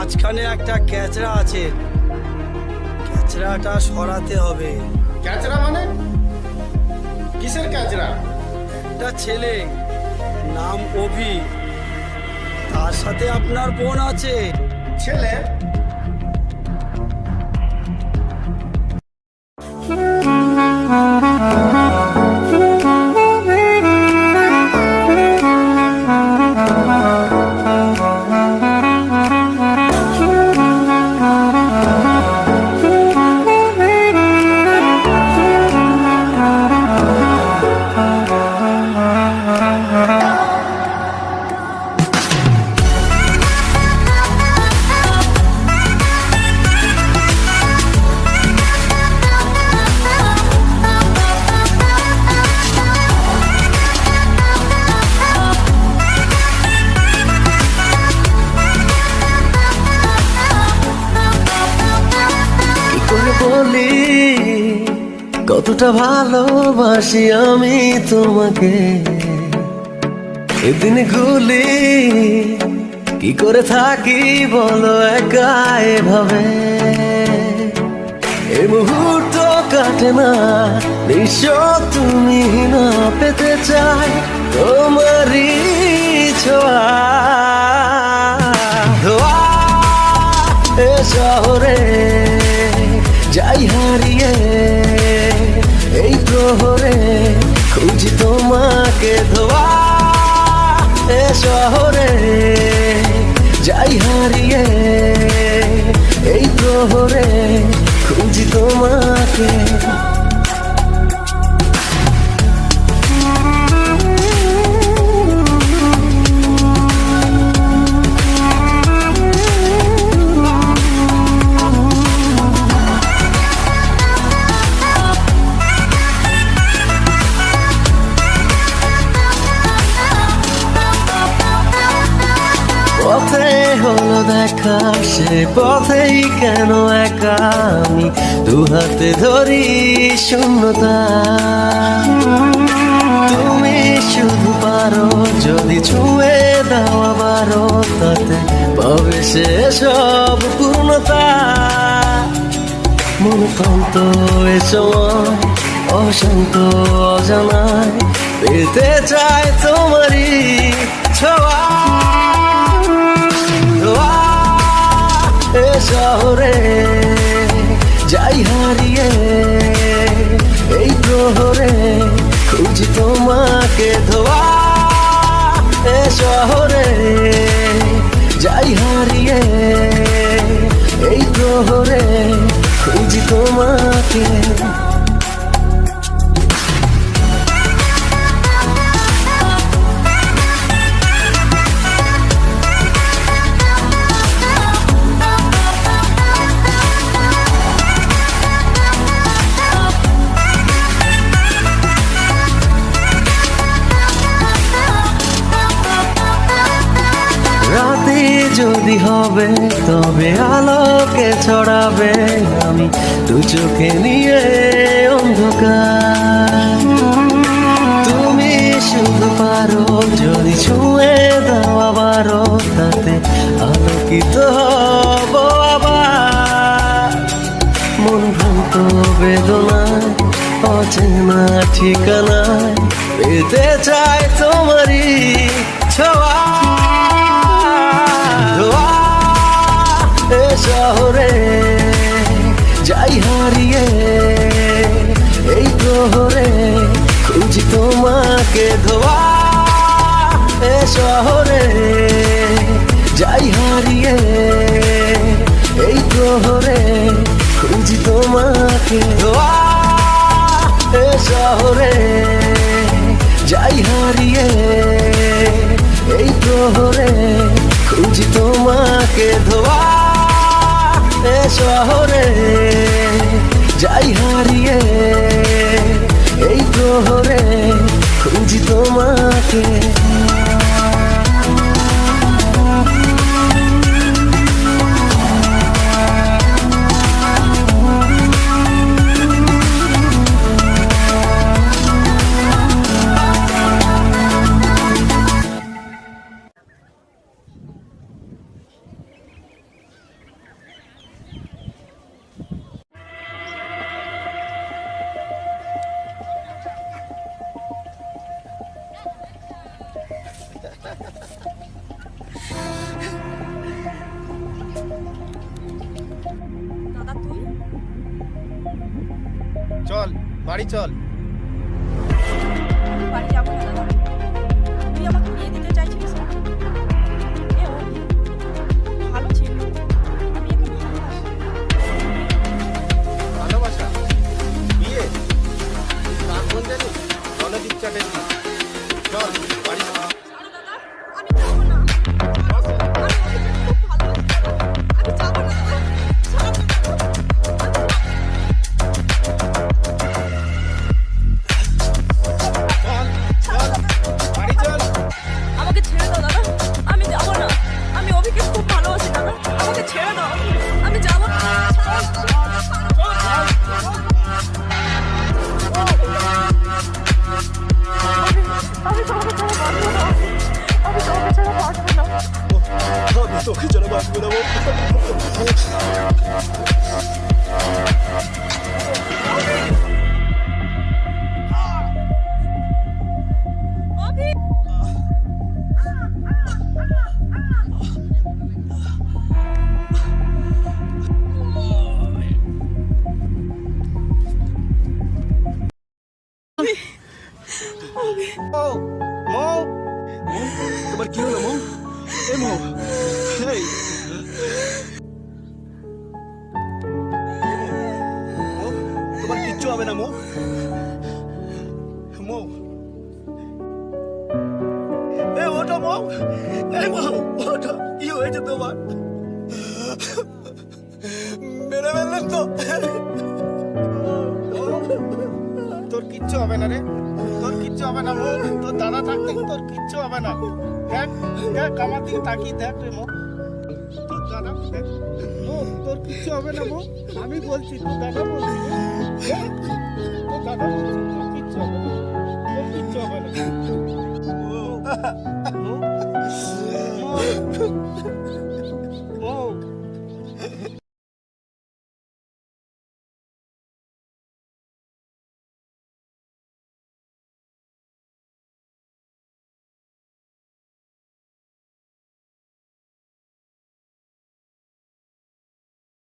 মাঝখানে একটা ক্যাচড়া আছে। ক্যাচড়াটা সরাতে হবে। ক্যাচরা মানে? কিসের ক্যাচরা একটা ছেলে নাম অভি। তার সাথে আপনার বোন আছে। ছেলে? বলি, কতটা ভালোবাসি আমি তোমাকে। এদিন গুলি, কি করে থাকি বলো একা এভাবে। এই মুহূর্ত কাটে না বিশ্ব তুমি না পেতে চাই তোমারই এ শহরে যাই হারিয়ে এই প্রহরে খুঁজি তোমাকে। হলো দেখা, সে পথেই কেন একা আমি? দু হাতে ধরি শূন্যতা। তুমি শুধু পারো, যদি ছুঁয়ে দাও আবারও, তাতে পাবে সে সব পূর্ণতা। মন কন্ত এ সময় অশান্ত, অজানায় পেতে চায় তোমারই ছোঁয়া। শহরে যাই হারিয়ে এই প্রহরে খুঁজি তোমাকে ধোয়া এ শহরে যাই হারিয়ে এই প্রহরে খুঁজি তোমাকে যদি হবে, তবে আলোকে ছড়াবে আমি দু চোখে নিয়ে অন্ধকার। তুমি শুধু পারো, যদি ছুঁয়ে দাও আবারও তাতে আলোকিত হব মন ভ্রান্ত বেদনায়, অচেনা ঠিকানায়, পেতে চায় তোমারই ছোঁয়া। শহরে যাই হারিয়ে এই প্রহরে খুঁজি তোমাকে ধোয়া এ শহরে যাই হারিয়ে এই প্রহরে খুঁজি তোমাকে ধোয়া এ শহরে যাই হারিয়ে এই প্রহরে খুঁজি তোমাকে ধোয়া শহরে যাই হারিয়ে বাড়ি চল। বাড়ি যাব না দাদা। তুই আমাকে বিয়ে দিতে চাইছিস না? ও তোমার কি হলো, মৌ? এ, মৌ। এই। তোমার কিচ্ছু হবে না, মৌ। মৌ। এ ওটা মৌ। এই মৌ ওটা কি হয়েছে তোমার? মেরে ফেললেন তোর কিচ্ছু হবে না রে। কিচ্ছু হবে না তোর দাদা থাকতে তোর কিচ্ছু হবে না। দেখ দেখ, আমার দিকে তাকি দেখ রে মো। তোর দাদা তোর কিচ্ছু হবে না, মো। আমি বলছি, তোর দাদা বলছি তোর দাদা বলছি, তোর কিচ্ছু হবে না, তোর কিচ্ছু হবে না। Oh